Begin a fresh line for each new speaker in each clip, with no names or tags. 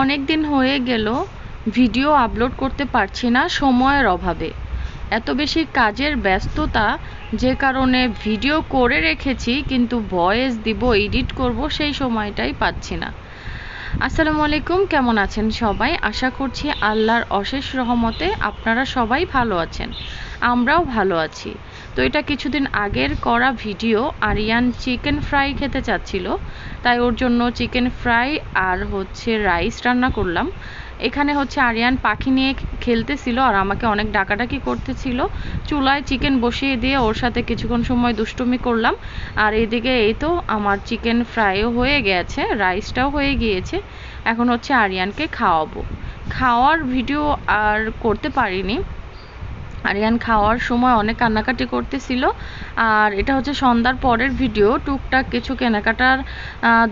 অনেক দিন হয়ে গেল, ভিডিও আপলোড করতে পারছি না সময়ের অভাবে। এত বেশি কাজের ব্যস্ততা, যে কারণে ভিডিও করে রেখেছি, কিন্তু ভয়েস দিব, এডিট করব, সেই সময়টাই পাচ্ছি না। আসসালামু আলাইকুম, কেমন আছেন সবাই? আশা করছি আল্লাহর অশেষ রহমতে আপনারা সবাই ভালো আছেন। আমরাও ভালো আছি। তো এটা কিছুদিন আগের করা ভিডিও, আরিয়ান চিকেন ফ্রাই খেতে চাচ্ছিল, তাই ওর জন্য চিকেন ফ্রাই আর হচ্ছে রাইস রান্না করলাম। এখানে হচ্ছে আরিয়ান পাখি নিয়ে খেলতেছিল আর আমাকে অনেক ডাকাডাকি করতেছিল। চুলায় চিকেন বসিয়ে দিয়ে ওর সাথে কিছুক্ষণ সময় দুষ্টুমি করলাম। আর এদিকে এই তো আমার চিকেন ফ্রাইও হয়ে গেছে রাইসটাও হয়ে গিয়েছে। এখন হচ্ছে আরিয়ানকে খাওয়াবো। খাওয়ার ভিডিও আর করতে পারিনি। আরিয়ান খাওয়ার সময় অনেক কান্নাকাটি করতেছিল। আর এটা হচ্ছে সন্ধ্যার পরের ভিডিও টুকটাক কিছু কেনাকাটার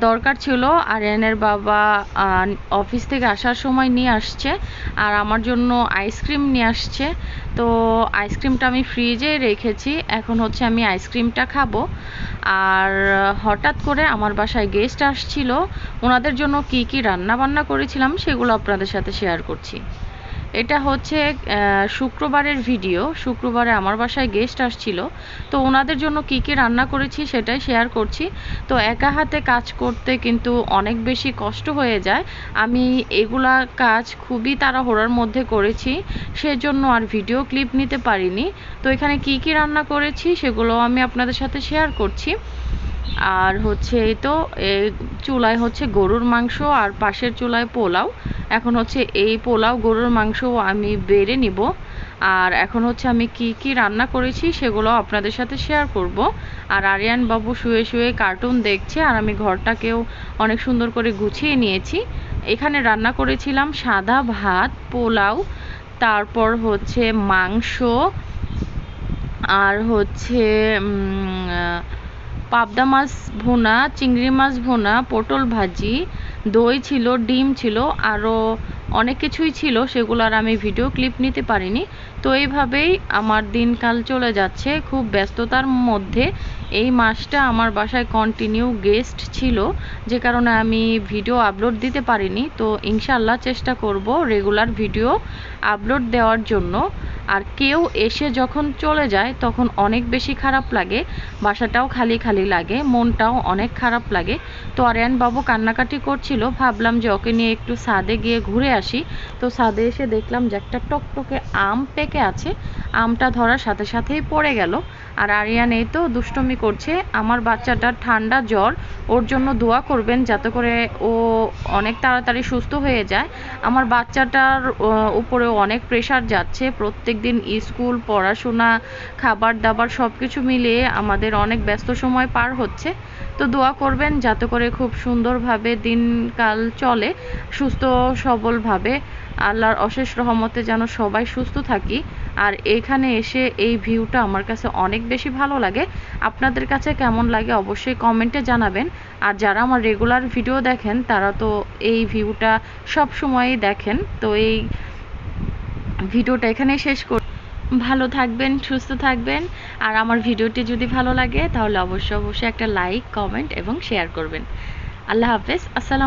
দরকার ছিল। আরিয়ানের বাবা অফিস থেকে আসার সময় নিয়ে আসছে। আর আমার জন্য আইসক্রিম নিয়ে আসছে। তো আইসক্রিমটা আমি ফ্রিজে রেখেছি। এখন হচ্ছে আমি আইসক্রিমটা খাব। আর হঠাৎ করে আমার বাসায় গেস্ট আসছিল। ওনাদের জন্য কি কি রান্না বান্না করেছিলাম, সেগুলো আপনাদের সাথে শেয়ার করছি। এটা হচ্ছে শুক্রবারের ভিডিও শুক্রবারে আমার বাসায় গেস্ট আসছিল। তো ওনাদের জন্য কি কি রান্না করেছি সেটাই শেয়ার করছি। তো একা হাতে কাজ করতে কিন্তু অনেক বেশি কষ্ট হয়ে যায়। আমি এগুলা কাজ খুবই তাড়াহুড়ার মধ্যে করেছি, সেজন্য আর ভিডিও ক্লিপ নিতে পারিনি। তো এখানে কি কি রান্না করেছি সেগুলো আমি আপনাদের সাথে শেয়ার করছি। আর হচ্ছে এই তো চুলায় হচ্ছে গরুর মাংস আর পাশের চুলায় পোলাও। এখন হচ্ছে এই পোলাও, গরুর মাংস আমি বেড়ে নিব। আর এখন হচ্ছে আমি কি কি রান্না করেছি সেগুলো আপনাদের সাথে শেয়ার করব। আর আরিয়ান বাবু শুয়ে শুয়ে কার্টুন দেখছে আর আমি ঘরটাকেও অনেক সুন্দর করে গুছিয়ে নিয়েছি। এখানে রান্না করেছিলাম সাদা ভাত, পোলাও, তারপর হচ্ছে মাংস, আর হচ্ছে পাবদা মাছ ভুনা, চিংড়ি মাছ ভুনা, পটল ভাজি দই ছিল, ডিম ছিল আরও অনেক কিছুই ছিল, সেগুলো আর আমি ভিডিও ক্লিপ নিতে পারিনি। তো এইভাবেই আমার দিনকাল চলে যাচ্ছে। খুব ব্যস্ততার মধ্যে এই মাসটা আমার বাসায় কন্টিনিউ গেস্ট ছিল, যে কারণে আমি ভিডিও আপলোড দিতে পারিনি। তো ইনশাল্লাহ চেষ্টা করব রেগুলার ভিডিও আপলোড দেওয়ার জন্য। আর কেউ এসে যখন চলে যায়, তখন অনেক বেশি খারাপ লাগে, বাসাটাও খালি খালি লাগে, মনটাও অনেক খারাপ লাগে। তো বাবু কান্নাকাটি করছিল, ভাবলাম যে ওকে নিয়ে একটু সাদে গিয়ে ঘুরে আসি। তো সাদে এসে দেখলাম যে একটা টকটকে আম পেকে আছে, আমটা ধরার সাথে সাথেই পড়ে গেল। আর আরিয়ান এই তো দুষ্টমি করছে, আমার বাচ্চাটার ঠান্ডা জ্বর, ওর জন্য দোয়া করবেন যাতে করে ও অনেক তাড়াতাড়ি সুস্থ হয়ে যায়। আমার বাচ্চাটার উপরেও অনেক প্রেশার যাচ্ছে, প্রত্যেক দিন স্কুল, পড়াশোনা খাবার দাবার সব কিছু মিলিয়ে আমাদের অনেক ব্যস্ত সময় পার হচ্ছে। তো দোয়া করবেন যাতে করে খুব সুন্দরভাবে দিনকাল চলে, সুস্থ সবলভাবে। আল্লাহর অশেষ রহমতে যেন সবাই সুস্থ থাকি। আর এখানে এসে এই ভিউটা আমার কাছে অনেক বেশি ভালো লাগে। আপনাদের কাছে কেমন লাগে অবশ্যই কমেন্টে জানাবেন। আর যারা আমার রেগুলার ভিডিও দেখেন, তারা তো এই ভিউটা সব সময়ই দেখেন। তো এই ভিডিওটা এখানে শেষ কর ভালো থাকবেন, সুস্থ থাকবেন। আর আমার ভিডিওটি যদি ভালো লাগে, তাহলে অবশ্যই অবশ্যই একটা লাইক কমেন্ট এবং শেয়ার করবেন। আল্লাহ হাফেজ, আসসালাম